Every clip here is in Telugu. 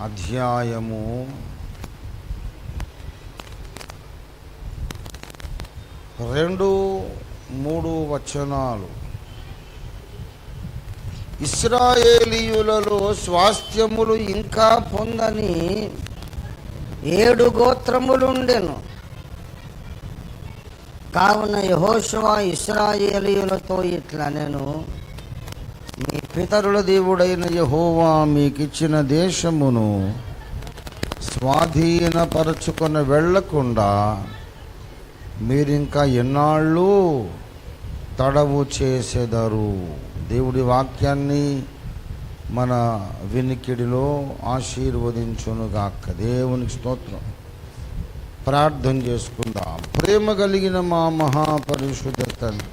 అధ్యాయము. రెండు మూడు వచనాలు. ఇస్రాయేలీయులలో స్వాస్థ్యములు ఇంకా పొందని ఏడు గోత్రములుండెను. కావున యహోశువ ఇస్రాయేలీయులతో ఇట్లా నేను పితరుల దేవుడైన యహోవా మీకిచ్చిన దేశమును స్వాధీనపరచుకొని వెళ్ళకుండా మీరింకా ఎన్నాళ్ళు తడవు చేసేదారు. దేవుడి వాక్యాన్ని మన వినికిడిలో ఆశీర్వదించునుగాక. దేవునికి స్తోత్రం. ప్రార్థన చేసుకుందాం. ప్రేమ కలిగిన మా మహాపరిశుద్ధ తల్లి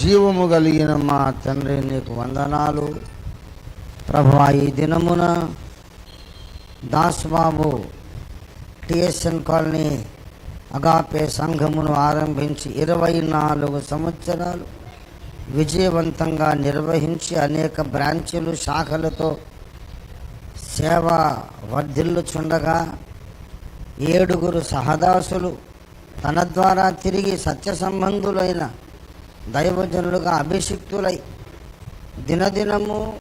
జీవము కలిగిన మా తండ్రి నీకు వందనాలు. ప్రభా ఈ దినమున దాస్బాబు టిఎస్ఎన్ కాలనీ అగాపే సంఘమును ఆరంభించి ఇరవై నాలుగు సంవత్సరాలు విజయవంతంగా నిర్వహించి అనేక బ్రాంచీలు శాఖలతో సేవ వర్ధిల్లుచుండగా ఏడుగురు సహదాసులు తన ద్వారా తిరిగి సత్య సంబంధులైన దైవజనులుగా అభిషిక్తులై దినదినము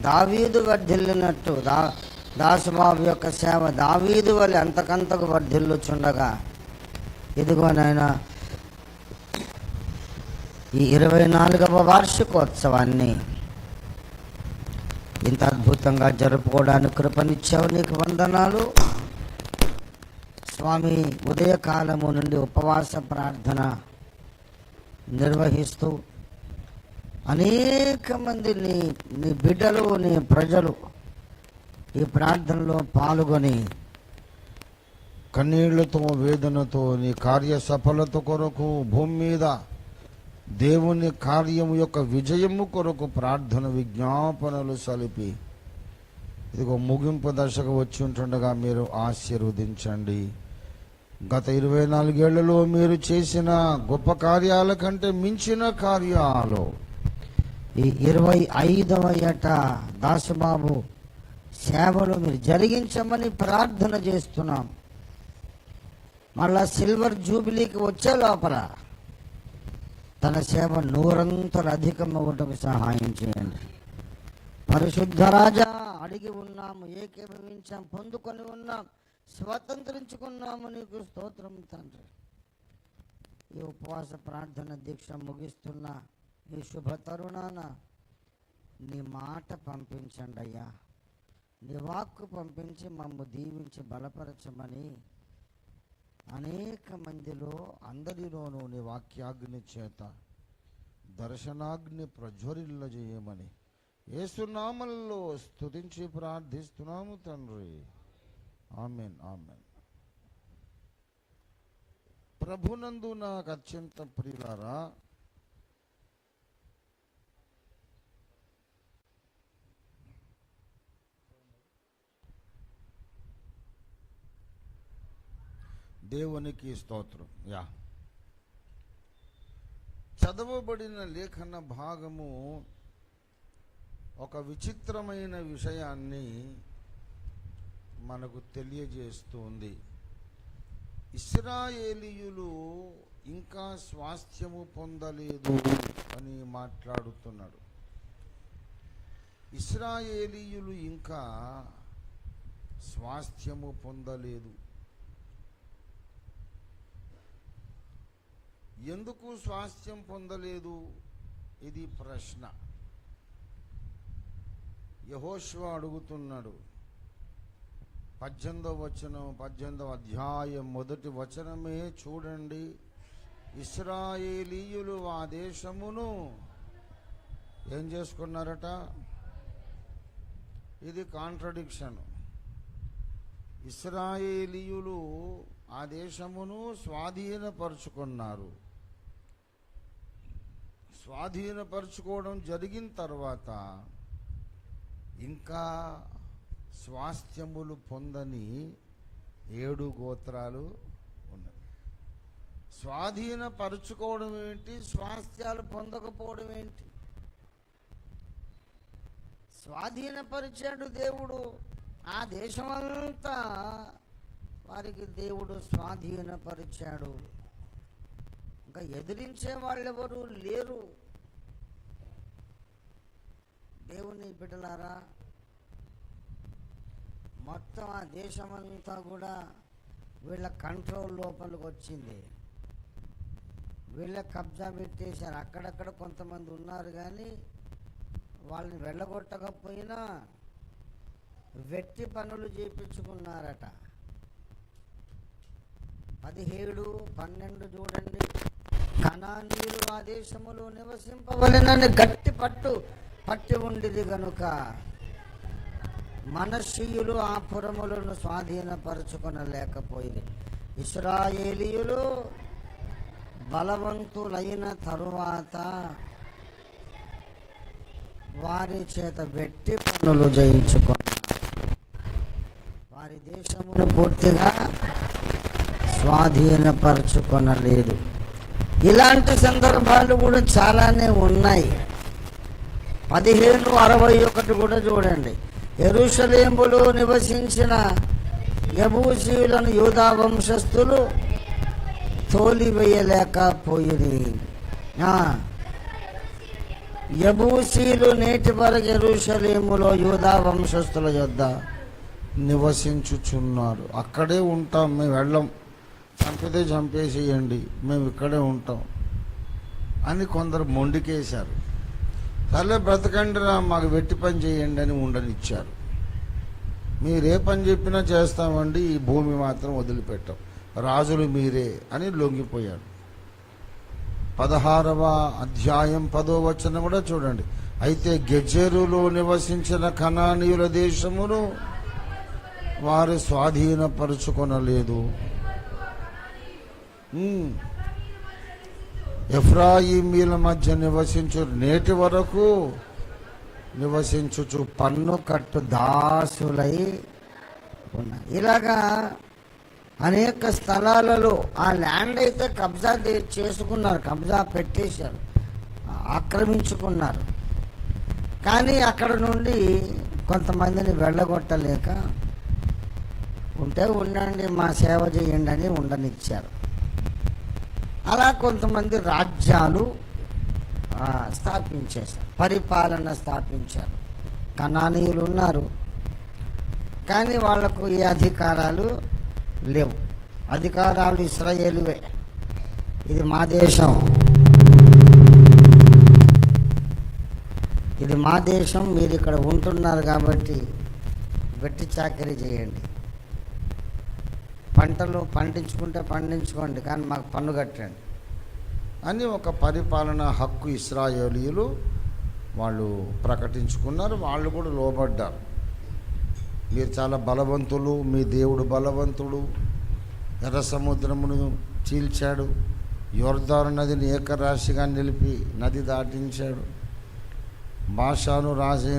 దావీదు వర్ధిల్లినట్టు దా దాసుబాబు యొక్క సేవ దావీదు వలె అంతకంతకు వర్ధిల్లుచుండగా. ఇదిగోనైనా ఈ ఇరవై నాలుగవ వార్షికోత్సవాన్ని ఇంత అద్భుతంగా జరుపుకోవడానికి కృపనిచ్చావు నీకు వందనాలు. స్వామి ఉదయకాలము నుండి ఉపవాస ప్రార్థన నిర్వహిస్తూ అనేక మంది నీ నీ బిడ్డలు నీ ప్రజలు ఈ ప్రార్థనలో పాల్గొని కన్నీళ్ళతో వేదనతో నీ కార్య సఫలత కొరకు భూమి మీద దేవుని కార్యము యొక్క విజయము కొరకు ప్రార్థన విజ్ఞాపనలు సలిపి. ఇదిగో ముగింపు దశకు వచ్చి ఉంటుండగా మీరు ఆశీర్వదించండి. గత ఇరవై నాలుగేళ్ళలో మీరు చేసిన గొప్ప కార్యాల కంటే మించిన కార్యాలు. ఈ ఇరవై ఐదవ ఏట దాసుబాబు సేవలు మీరు జరిగించమని ప్రార్థన చేస్తున్నాం. మళ్ళా సిల్వర్ జూబిలీకి వచ్చే లోపల తన సేవ నూరంతలు అధికమవ్వటకు సహాయం చేయండి. పరిశుద్ధ రాజా అడిగి ఉన్నాము ఏకీభవించాం పొందుకొని ఉన్నాం. స్వతంత్రించుకున్నాము నీకు స్తోత్రం తండ్రి. ఈ ఉపవాస ప్రార్థన దీక్ష ముగిస్తున్న ఈ శుభ తరుణాన నీ మాట పంపించండి అయ్యా. నీ వాక్కు పంపించి మమ్ము దీవించి బలపరచమని అనేక మందిలో అందరిలోనూ నీ వాక్యాగ్ని చేత దర్శనాగ్ని ప్రజ్వరిల్ల చేయమని ఏసునామల్లో స్తుతించి ప్రార్థిస్తున్నాము తండ్రి. Amen amen. ప్రభునందు నాకు అత్యంత ప్రియులారా దేవునికి స్తోత్రం. యా. చదవబడిన లేఖన భాగము ఒక విచిత్రమైన విషయాన్ని మనకు తెలియజేస్తుంది. ఇస్రాయేలీయులు ఇంకా స్వాస్థ్యము పొందలేదు అని మాట్లాడుతున్నాడు. ఇస్రాయేలీయులు ఇంకా స్వాస్థ్యము పొందలేదు. ఎందుకు స్వాస్థ్యం పొందలేదు? ఇది ప్రశ్న. యహోశ్వ అడుగుతున్నాడు. పద్దెనిమిదవ వచనం పద్దెనిమిదవ అధ్యాయం మొదటి వచనమే చూడండి. ఇస్రాయేలీయులు ఆ దేశమును ఏం చేసుకున్నారట? ఇది కాంట్రడిక్షన్. ఇస్రాయేలీయులు ఆ దేశమును స్వాధీనపరుచుకున్నారు. స్వాధీనపరుచుకోవడం జరిగిన తర్వాత ఇంకా స్వాస్థ్యములు పొందని ఏడు గోత్రాలు ఉన్నాయి. స్వాధీనపరుచుకోవడం ఏంటి? స్వాస్థ్యాలు పొందకపోవడం ఏంటి? స్వాధీనపరిచాడు దేవుడు. ఆ దేశమంతా వారికి దేవుడు స్వాధీనపరిచాడు. ఇంకా ఎదిరించే వాళ్ళెవరూ లేరు. దేవుని బిడ్డలారా మొత్తం ఆ దేశమంతా కూడా వీళ్ళ కంట్రోల్ లోపలికి వచ్చింది. వీళ్ళ కబ్జా పెట్టేశారు. అక్కడక్కడ కొంతమంది ఉన్నారు కానీ వాళ్ళని వెళ్ళగొట్టకపోయినా వెట్టి పనులు చేయించుకున్నారట పదిహేడు పన్నెండు చూడండి. కణానీయులు ఆ దేశములు నివసింపవలనని గట్టి పట్టు పట్టి ఉండిది కనుక మనషీయులు ఆ పురములను స్వాధీనపరచుకొనలేకపోయింది. ఇస్రాయేలీయులు బలవంతులైన తరువాత వారి చేత వెట్టి పనులు జయించుకున్నారు. వారి దేశమును పూర్తిగా స్వాధీనపరచుకొనలేదు. ఇలాంటి సందర్భాలు కూడా చాలానే ఉన్నాయి. పదిహేను అరవై ఒకటి కూడా చూడండి. ఎరుషలేములో నివసించిన యబూసీయులను యూదా వంశస్థులు తోలివేయలేకపోయింది యబూసీలు నేటి వరకు ఎరుషలేములో యూదా వంశస్థుల యొద్ద నివసించుచున్నారు. అక్కడే ఉంటాం మేము వెళ్ళం. చంపితే చంపేసేయండి మేము ఇక్కడే ఉంటాం అని కొందరు మొండికేశారు. సర్లే బ్రతకండి రా మాకు వెట్టి పని చేయండి అని ఉండనిచ్చారు. మీరు ఏ పని చెప్పినా చేస్తామండి ఈ భూమి మాత్రం వదిలిపెట్టాం. రాజులు మీరే అని లొంగిపోయాడు పదహారవ అధ్యాయం పదో వచనం కూడా చూడండి. అయితే గెజెరులో నివసించిన కణానీయుల దేశమును వారు స్వాధీనపరుచుకొనలేదు. ఎఫ్రాయిమీల మధ్య నివసించు నేటి వరకు నివసించుచు పన్ను కట్టు దాసులై ఉన్నారు ఇలాగా అనేక స్థలాలలో ఆ ల్యాండ్ అయితే కబ్జా చేసుకున్నారు కబ్జా పెట్టేశారు ఆక్రమించుకున్నారు. కానీ అక్కడ నుండి కొంతమందిని వెళ్ళగొట్టలేక ఉంటే ఉండండి మా సేవ చేయండి అని ఉండనిచ్చారు. అలా కొంతమంది రాజ్యాలు స్థాపించేశారు పరిపాలన స్థాపించారు. కణానీయులు ఉన్నారు. కానీ వాళ్ళకు ఏ అధికారాలు లేవు. అధికారాలు ఇస్రాయేలువే. ఇది మా దేశం. ఇది మా దేశం మీరు ఇక్కడ ఉంటున్నారు కాబట్టి వెట్టి చాకరీ చేయండి. పంటలు పండించుకుంటే పండించుకోండి కానీ మాకు పన్ను కట్టండి. అని ఒక పరిపాలన హక్కు ఇస్రాయేలీయులు వాళ్ళు ప్రకటించుకున్నారు వాళ్ళు కూడా లోబడ్డారు. మీరు చాలా బలవంతులు మీ దేవుడు బలవంతుడు ఎర్ర సముద్రమును చీల్చాడు యోర్దారు నదిని ఏకరాశిగా నిలిపి నది దాటించాడు భాషాను రాజే